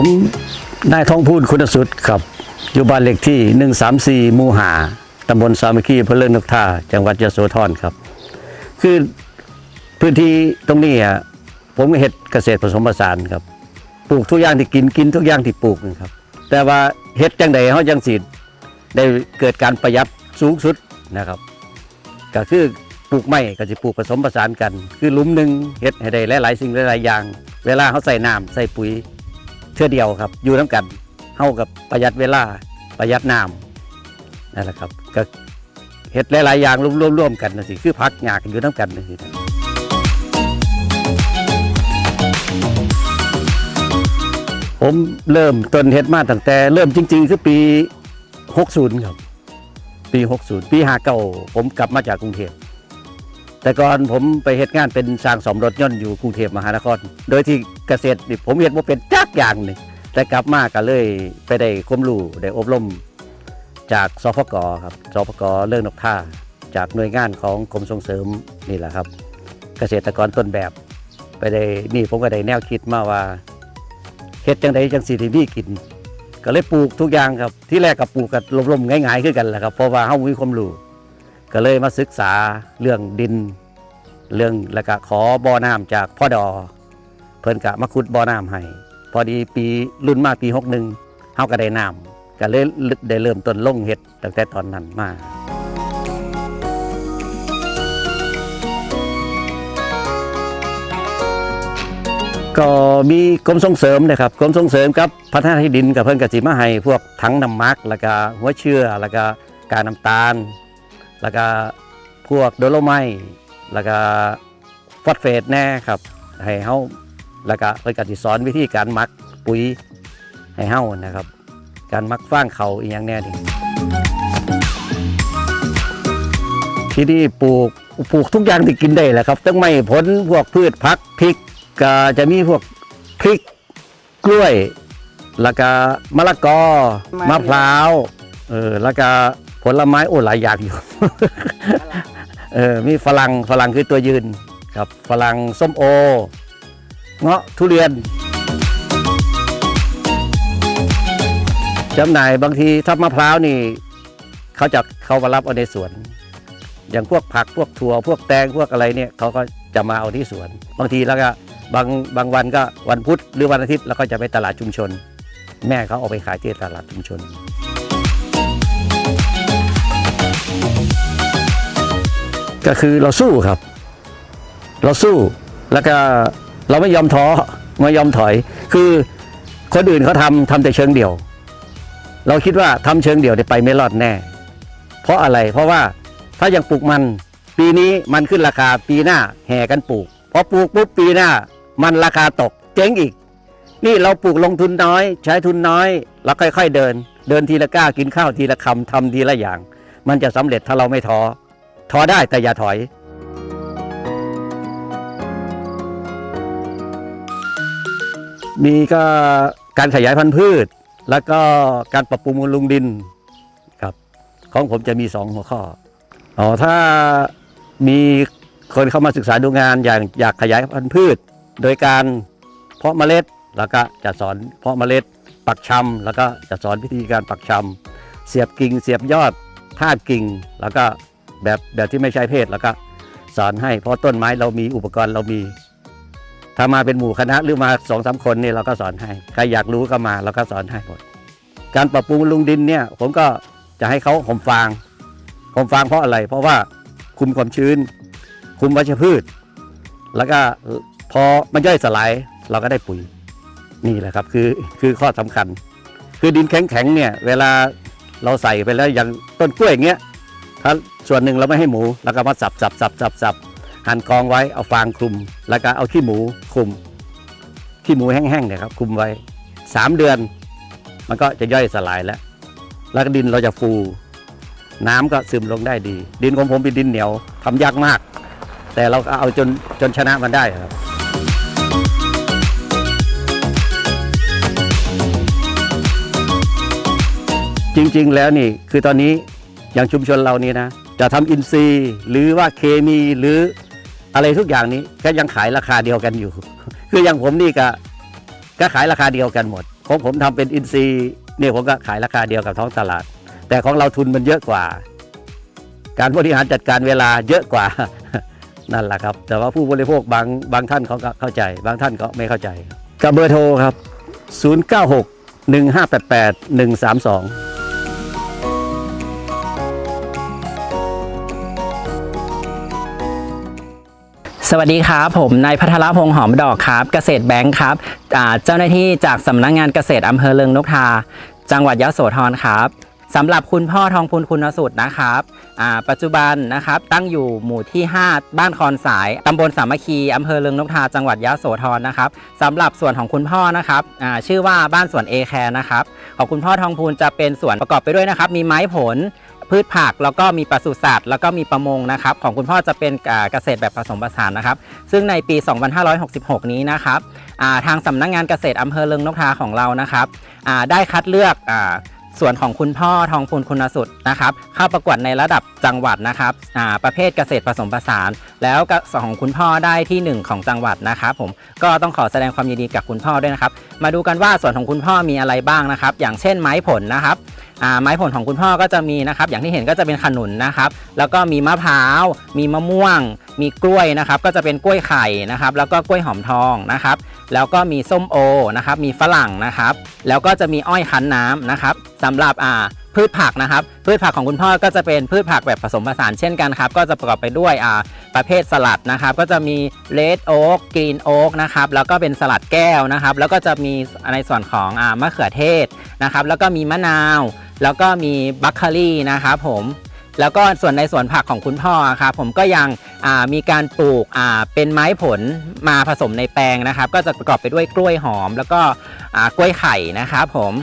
ผมนายทองพูนคุณสุดครับอยู่บ้านเลขที่ 134หมู่หาตำบลสามัคคีอำเภอเลิงนกท่า จังหวัดยโสธรครับ คือพื้นที่ตรงนี้อะผมเฮ็ดเกษตรผสมผสานครับ ปลูกทุกอย่างที่กินกินทุกอย่างที่ปลูกนะครับ แต่ว่าเฮ็ดจังใดเฮาจังสิได้เกิดการประหยัดสูงสุดนะครับ ก็คือปลูกไม้ก็จะปลูกผสมผสานกัน คือลุมหนึ่งเฮ็ดให้ได้หลายๆสิ่งหลายๆอย่าง เวลาเขาใส่น้ำใส่ปุ๋ย เท่อเดียวครับ อยู่น้ำกันเฮากับประหยัดเวลาประหยัดน้ำนั่นแหละครับก็เฮ็ดหลาย ๆ อย่างร่วมๆกันนะสิคือพักหยากอยู่น้ำกันนะสิผมเริ่มต้นเฮ็ดมาตั้งแต่ เริ่มจริง ๆ คือปี 60 ครับ ปี 60 ปี59ผมกลับมาจากกรุงเทพ แต่ก่อนผมไปเฮ็ดงานเป็นสร้างสมรถยนต์อยู่กรุงเทพมหานคร โดยที่เกษตรนี่ผมเฮ็ดบ่าเป็นจักอย่างหนึงแต่กลับมาก็เลยไปได้ความรู้ได้อบรมจากสพกครับสพกเรื่องนกท่า จากหน่วยงานของกรมส่งเสริมนี่แหละครับ เกษตรกรต้นแบบ ไปได้นี่ผมก็ได้แนวคิดมาว่าเฮ็ดจังไดจังสิที่มีกิน ก็เลยปลูกทุกอย่างครับ ที่แรกก็ปลูกกับลมๆง่ายๆคือกันแหละครับเพราะว่าเฮามีความรู้ ก็เลยมาศึกษาเรื่องดิน เรื่องแล้วก็ขอบ่อน้ำจากพ่อดอ เพิ่นกะมาขุดบ่อน้ำให้พอดีปีรุ่นมาปีหกหนึ่งเฮาก็ได้น้ำก็เลยได้เริ่มต้นลงเห็ดตั้งแต่ตอนนั้นมาก็มีกรมส่งเสริมนะครับกรมส่งเสริมกับพัฒนาที่ดินกับเพิ่นกสิมาให้พวกถังน้ำมักแล้วก็หัวเชื้อแล้วก็กากน้ำตาล แล้วก็พวกโดโลไมต์แล้วก็ฟอสเฟตแน่ครับให้เฮาแล้วก็เพิ่นก็สิสอนวิธีการหมักปุ๋ยให้เฮานะครับ การหมักฟางเขาอีกอย่างแน่นี่ที่นี่ปลูกปลูกทุกอย่างที่กินได้แหละครับตั้งไม่ผลพวกพืชผักพริกก็จะมีพวกพริกกล้วย แล้วก็มะละกอมะพร้าวเออแล้วก็ ผลไม้โอ้หลายอย่างอยู่ เออมีฝรั่งฝรั่งคือตัวยืนครับฝรั่งส้มโอ เงาะทุเรียนจำหน่ายบางทีถ้ามะพร้าวนี่ เขาจะเขามารับเอาในสวน อย่างพวกผักพวกถั่วพวกแตงพวกอะไรเนี่ยเขาก็จะมาเอาที่สวน บางทีแล้วก็บางบางวันก็วันพุธหรือวันอาทิตย์แล้วก็จะไปตลาดชุมชน แม่เขาเอาไปขายที่ตลาดชุมชน ก็คือเราสู้ครับ เราสู้แล้วก็เราไม่ยอมท้อไม่ยอมถอย คือคนอื่นเขาทำทำแต่เชิงเดี่ยว เราคิดว่าทำเชิงเดี่ยวได้ไปไม่รอดแน่ เพราะอะไรเพราะว่าถ้ายังปลูกมัน ปีนี้มันขึ้นราคาปีหน้าแห่กันปลูกพอปลูกปุ๊บปีหน้า มันราคาตกเจ๊งอีก นี่เราปลูกลงทุนน้อย ใช้ทุนน้อยเราค่อย ๆ เดิน เดินทีละก้ากินข้าวทีละคำทำทีละอย่าง มันจะสำเร็จถ้าเราไม่ท้อ ท้อได้แต่อย่าถอย มีก็การขยายพันธุ์พืช แล้วก็การปรับปรุงบำรุงดินครับ ของผมจะมีสองหัวข้ออ๋อถ้ามีคนเข้ามาศึกษาดูงานอย่างอยากขยายพันธุ์พืช โดยการเพาะเมล็ดแล้วก็จะสอนเพาะเมล็ดปักชำแล้วก็จะสอนวิธีการปักชำเสียบกิ่งเสียบยอดทาบกิ่ง แล้วก็ แบบแบบที่ไม่ใช่เพศแล้วก็สอนให้เพราะต้นไม้เรามีอุปกรณ์เรามี ถ้ามาเป็นหมู่คณะหรือมาสองสามคนนี่เราก็สอนให้ใครอยากรู้ก็มาเราก็สอนให้หมดการปรับปรุงบำรุงดินเนี่ย ผมก็จะให้เขาห่มฟางห่มฟางเพราะอะไร เพราะว่าคุมความชื้น คุมวัชพืช แล้วก็พอมันย่อยสลายเราก็ได้ปุ๋ยนี่แหละครับคือคือข้อสำคัญ คือดินแข็งๆเนี่ย เวลาเราใส่ไปแล้วอย่างต้นกล้วยอย่างเงี้ย ถ้าส่วนหนึ่งเราไม่ให้หมูแล้วก็มาสับสับสับสับสับหั่นกองไว้เอาฟางคลุม แล้วก็เอาขี้หมูคลุม ขี้หมูแห้งๆเนี่ยครับคลุมไว้สามเดือน มันก็จะย่อยสลายแล้ว แล้วก็ดินเราจะฟู น้ำก็ซึมลงได้ดี ดินของผมเป็นดินเหนียวทำยากมาก แต่เราก็เอาจนจนชนะมันได้ครับจริงๆ แล้วนี่คือตอนนี้ อย่างชุมชนเรานี่นะ จะทำอินทรีย์ หรือว่าเคมีหรืออะไรทุกอย่างนี้ก็ยังขายราคาเดียวกันอยู่ คืออย่างผมนี่ก็ก็ขายราคาเดียวกันหมดของผมทำเป็นอินทรีย์เนี่ยผมก็ขายราคาเดียวกับท้องตลาด แต่ของเราทุนมันเยอะกว่า การบริหารจัดการเวลาเยอะกว่านั่นแหละครับ แต่ว่าผู้บริโภคบางบางท่านเขาก็เข้าใจ บางท่านก็ไม่เข้าใจครับกับเบอร์โทรครับ 096 1588 132 สวัสดีครับผมนายพัทรพงษ์หอมดอกครับ เกษตรแบงค์ครับเจ้าหน้าที่จากสำนักงานเกษตรอำเภอเลิงนกทา จังหวัดยะโสธรครับสำหรับคุณพ่อทองพูนคุณสุดนะครับปัจจุบันนะครับตั้งอยู่หมู่ที่ 5 บ้านคอนสายตำบลสามัคคีอำเภอเลิงนกทาจังหวัดยะโสธรนะครับสำหรับส่วนของคุณพ่อนะครับชื่อว่าบ้านสวนเอแคร์นะครับของคุณพ่อทองพูนจะเป็นสวนประกอบไปด้วยนะครับ มีไม้ผล พืชผักแล้วก็มีปศุสัตว์แล้วก็มีประมงนะครับ ของคุณพ่อจะเป็นเกษตรแบบผสมผสานนะครับ ซึ่งในปี 2566 นี้นะครับทางสำนักงานเกษตรอำเภอเลิงนกทาของเรานะครับได้คัดเลือกอส่วนของคุณพ่อทองพูนคุณสุดนะครับ เข้าประกวดในระดับจังหวัดนะครับประเภทเกษตรผสมผสาน แล้วก็ส่วนของคุณพ่อได้ที่ 1 ของจังหวัดนะครับ ผมก็ต้องขอแสดงความยินดีกับคุณพ่อด้วยนะครับ มาดูกันว่าส่วนของคุณพ่อมีอะไรบ้างนะครับ อย่างเช่นไม้ผลนะครับ ไม้ผลของคุณพ่อก็จะมีนะครับ อย่างที่เห็นก็จะเป็นขนุนนะครับ แล้วก็มีมะพร้าว มีมะม่วง มีกล้วยนะครับ ก็จะเป็นกล้วยไข่นะครับ แล้วก็กล้วยหอมทองนะครับ แล้วก็มีส้มโอนะครับ มีฝรั่งนะครับ แล้วก็จะมีอ้อยคั้นน้ำนะครับสำหรับอ่า พืชผักนะครับ พืชผักของคุณพ่อก็จะเป็นพืชผักแบบผสมผสานเช่นกันครับ ก็จะประกอบไปด้วยอ่าประเภทสลัดนะครับ ก็จะมีเลดโอ๊กกรีนโอ๊กนะครับแล้วก็เป็นสลัดแก้วนะครับ แล้วก็จะมีในส่วนของอ่ามะเขือเทศนะครับ แล้วก็มีมะนาว แล้วก็มีบัคคารี่นะครับผมแล้วก็ส่วนในสวนผักของคุณพ่อครับผมก็ยังมีการปลูกเป็นไม้ผลมาผสมในแปลงนะครับ ก็จะประกอบไปด้วยกล้วยหอม แล้วก็กล้วยไข่นะครับผม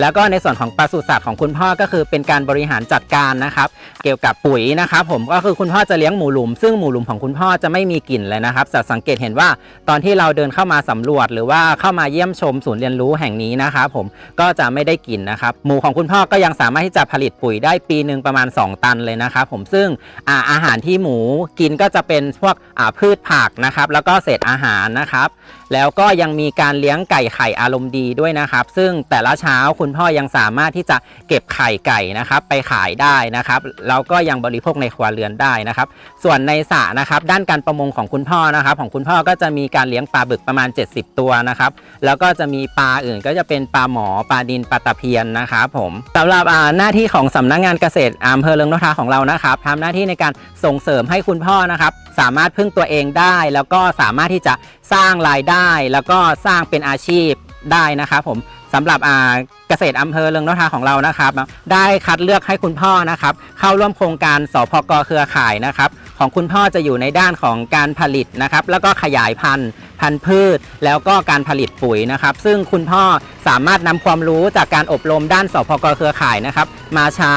แล้วก็ในส่วนของปศุสัตว์ของคุณพ่อก็คือเป็นการบริหารจัดการนะครับ เกี่ยวกับปุ๋ยนะครับผมก็คือคุณพ่อจะเลี้ยงหมูหลุม ซึ่งหมูหลุมของคุณพ่อจะไม่มีกลิ่นเลยนะครับจะสังเกตเห็นว่าตอนที่เราเดินเข้ามาสำรวจ หรือว่าเข้ามาเยี่ยมชมศูนย์เรียนรู้แห่งนี้นะครับผมก็จะไม่ได้กลิ่นนะครับหมูของคุณพ่อก็ยังสามารถที่จะผลิตปุ๋ยได้ปีหนึ่งประมาณ 2 ตันเลยนะครับผมซึ่งอาอาหารที่หมูกินก็จะเป็นพวกพืชผักนะครับแล้วก็เศษอาหารนะครับแล้วก็ยังมีการเลี้ยงไก่ไข่อารมณ์ดีด้วยนะครับ ซึ่งแต่ละเช้าคุณพ่อยังสามารถที่จะเก็บไข่ไก่นะครับ ไปขายได้นะครับแล้วก็ยังบริโภคในครัวเรือนได้นะครับ ส่วนในสระนะครับ ด้านการประมงของคุณพ่อนะครับ ของคุณพ่อก็จะมีการเลี้ยงปลาบึกประมาณ 70 ตัวนะครับ แล้วก็จะมีปลาอื่นก็จะเป็นปลาหมอปลาดินปลาตะเพียนนะครับผมสำหรับหน้าที่ของสำนักงานเกษตรอำเภอเลิงนกทาของเรานะครับทำหน้าที่ในการส่งเสริมให้คุณพ่อนะครับ สามารถพึ่งตัวเองได้ แล้วก็สามารถที่จะสร้างรายได้ แล้วก็สร้างเป็นอาชีพได้นะครับผมสำหรับอ่าเกษตรอำเภอเลิงนทาของเรานะครับ ได้คัดเลือกให้คุณพ่อนะครับ เข้าร่วมโครงการสพกเครือข่ายนะครับ ของคุณพ่อจะอยู่ในด้านของการผลิตนะครับ แล้วก็ขยายพันธุ์ พันธุ์พืช แล้วก็การผลิตปุ๋ยนะครับ ซึ่งคุณพ่อสามารถนำความรู้จากการอบรมด้านสพกเครือข่ายนะครับ มาใช้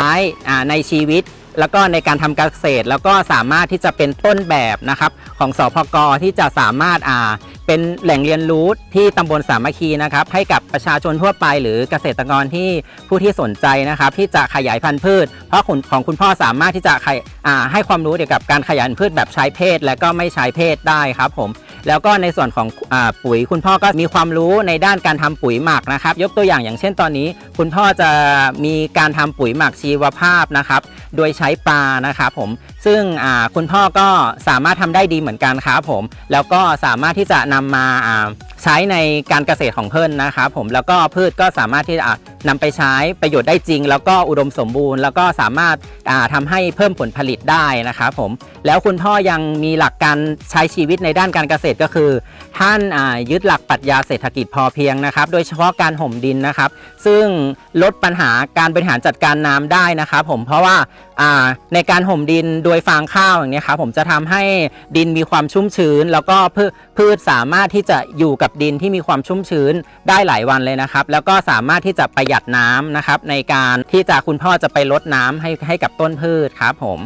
ในชีวิต แล้วก็ในการทำเกษตร แล้วก็สามารถที่จะเป็นต้นแบบนะครับของสพกที่จะสามารถอ่าเป็นแหล่งเรียนรู้ที่ตำบลสามัคคีนะครับให้กับประชาชนทั่วไป หรือเกษตรกรที่ผู้ที่สนใจนะครับ ที่จะขยายพันธุ์พืช เพราะของคุณพ่อสามารถที่จะให้ความรู้เกี่ยวกับการขยายพันธุ์พืชแบบใช้เพศ และก็ไม่ใช้เพศได้ครับผมแล้วก็ในส่วนของอปุ๋ยคุณพ่อก็มีความรู้ในด้านการทำปุ๋ยหมักนะครับ ยกตัวอย่างอย่างเช่นตอนนี้ คุณพ่อจะมีการทำปุ๋ยหมักชีวภาพนะครับ โดยใช้ปลานะครับผมซึ่งคุณพ่อก็สามารถทำได้ดีเหมือนกันครับผม แล้วก็สามารถที่จะนำมาอ่าใช้ในการเกษตรของเพิ่นนะครับผมแล้วก็พืชก็สามารถที่จะอ่านำไปใช้ประโยชน์ได้จริง แล้วก็อุดมสมบูรณ์ แล้วก็สามารถอ่าทำให้เพิ่มผลผลิตได้นะครับผมแล้วคุณพ่อยังมีหลักการใช้ชีวิตในด้านการเกษตรก็คือ ท่านยึดหลักปรัชญาเศรษฐกิจพอเพียงนะครับ โดยเฉพาะการห่มดินนะครับ ซึ่งลดปัญหาการบริหารจัดการน้ำได้นะครับผมเพราะว่าในการห่มดินโดยฟางข้าวอย่างนี้ครับผมจะทำให้ดินมีความชุ่มชื้น แล้วก็พืชพืชสามารถที่จะอยู่กับดินที่มีความชุ่มชื้นได้หลายวันเลยนะครับ แล้วก็สามารถที่จะประหยัดน้ำนะครับ ในการที่จะคุณพ่อจะไปลดน้ำให้ให้กับต้นพืชครับผม